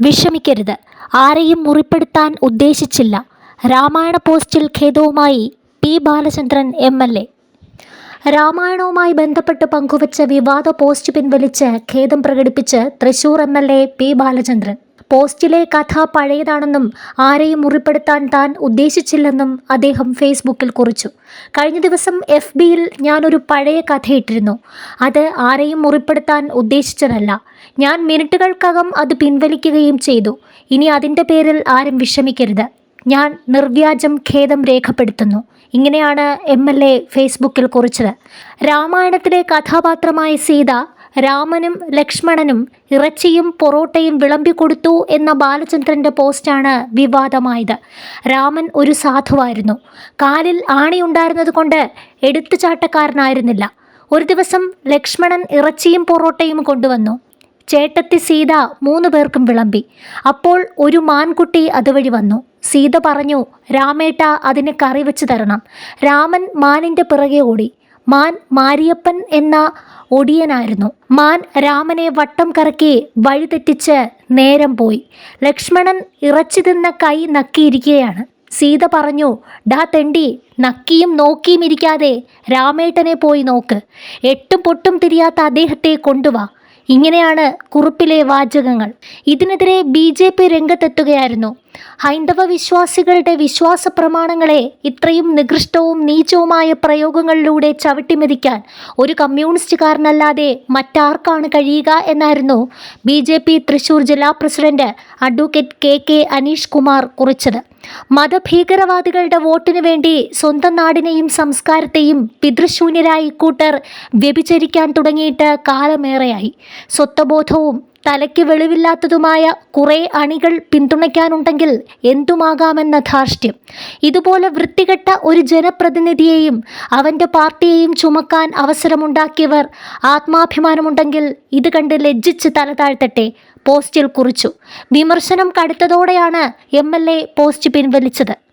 വിഷമിക്കരുത്. ആരെയും മുറിപ്പെടുത്താൻ ഉദ്ദേശിച്ചില്ല. രാമായണ പോസ്റ്റിൽ ഖേദവുമായി P Balachandran M L A. രാമായണവുമായി ബന്ധപ്പെട്ട് പങ്കുവച്ച വിവാദ പോസ്റ്റ് പിൻവലിച്ച് ഖേദം പ്രകടിപ്പിച്ച് Thrissur M L A P Balachandran. പോസ്റ്റിലെ കഥ പഴയതാണെന്നും ആരെയും മുറിപ്പെടുത്താൻ താൻ ഉദ്ദേശിച്ചില്ലെന്നും അദ്ദേഹം ഫേസ്ബുക്കിൽ കുറിച്ചു. കഴിഞ്ഞ ദിവസം എഫ് ബിയിൽ ഞാനൊരു പഴയ കഥയിട്ടിരുന്നു. അത് ആരെയും മുറിപ്പെടുത്താൻ ഉദ്ദേശിച്ചതല്ല. ഞാൻ മിനിറ്റുകൾക്കകം അത് പിൻവലിക്കുകയും ചെയ്തു. ഇനി അതിന്റെ പേരിൽ ആരും വിഷമിക്കരുത്. ഞാൻ നിർവ്യാജം ഖേദം രേഖപ്പെടുത്തുന്നു. ഇങ്ങനെയാണ് എം എൽ എ ഫേസ്ബുക്കിൽ കുറിച്ചത്. രാമായണത്തിലെ കഥാപാത്രമായ സീത രാമനും ലക്ഷ്മണനും ഇറച്ചിയും പൊറോട്ടയും വിളമ്പിക്കൊടുത്തു എന്ന ബാലചന്ദ്രന്റെ പോസ്റ്റാണ് വിവാദമായത്. രാമൻ ഒരു സാധുവായിരുന്നു. കാലിൽ ആണിയുണ്ടായിരുന്നത് കൊണ്ട് എടുത്തുചാട്ടക്കാരനായിരുന്നില്ല. ഒരു ദിവസം ലക്ഷ്മണൻ ഇറച്ചിയും പൊറോട്ടയും കൊണ്ടുവന്നു. ചേട്ടത്തി സീത മൂന്ന് പേർക്കും വിളമ്പി. അപ്പോൾ ഒരു മാൻകുട്ടി അതുവഴി വന്നു. സീത പറഞ്ഞു രാമേട്ട അതിന് കറി വെച്ച് തരണം. രാമൻ മാനിന്റെ പിറകെ ഓടി. മാൻ മാരിയപ്പൻ എന്ന ഒടിയനായിരുന്നു. മാൻ രാമനെ വട്ടം കറക്കി വഴിതെറ്റിച്ച് നേരം പോയി. ലക്ഷ്മണൻ ഇറച്ചി തിന്ന കൈ നക്കിയിരിക്കുകയാണ് സീത പറഞ്ഞു ഡാ തെണ്ടി നക്കിയും നോക്കിയും ഇരിക്കാതെ രാമേട്ടനെ പോയി നോക്ക്. എട്ടും പൊട്ടും തിരിയാത്ത അദ്ദേഹത്തെ കൊണ്ടുവാ. ഇങ്ങനെയാണ് കുറിപ്പിലെ വാചകങ്ങൾ. ഇതിനെതിരെ ബി ജെ പി രംഗത്തെത്തുകയായിരുന്നു. ഹൈന്ദവ വിശ്വാസികളുടെ വിശ്വാസ പ്രമാണങ്ങളെ ഇത്രയും നികൃഷ്ടവും നീചവുമായ പ്രയോഗങ്ങളിലൂടെ ചവിട്ടിമെതിക്കാൻ ഒരു കമ്മ്യൂണിസ്റ്റുകാരനല്ലാതെ മറ്റാർക്കാണ് കഴിയുക എന്നായിരുന്നു ബി ജെ പി തൃശൂർ ജില്ലാ president advocate K K Aneesh Kumar കുറിച്ചത്. മതഭീകരവാദികളുടെ വോട്ടിനു വേണ്ടി സ്വന്തം നാടിനെയും സംസ്കാരത്തെയും പിതൃശൂന്യരായി ഇക്കൂട്ടർ വ്യഭിചരിക്കാൻ തുടങ്ങിയിട്ട് കാലമേറെയായി. സ്വത്വബോധവും തലയ്ക്ക് വെളിവില്ലാത്തതുമായ കുറേ അണികൾ പിന്തുണയ്ക്കാനുണ്ടെങ്കിൽ എന്തുമാകാമെന്ന ധാർഷ്ട്യം. ഇതുപോലെ വൃത്തികെട്ട ഒരു ജനപ്രതിനിധിയെയും അവന്റെ പാർട്ടിയെയും ചുമക്കാൻ അവസരമുണ്ടാക്കിയവർ ആത്മാഭിമാനമുണ്ടെങ്കിൽ ഇത് കണ്ട് ലജ്ജിച്ച് തല താഴ്ത്തട്ടെ പോസ്റ്റിൽ കുറിച്ചു. വിമർശനം കടുത്തതോടെയാണ് എം എൽ എ പോസ്റ്റ് പിൻവലിച്ചത്.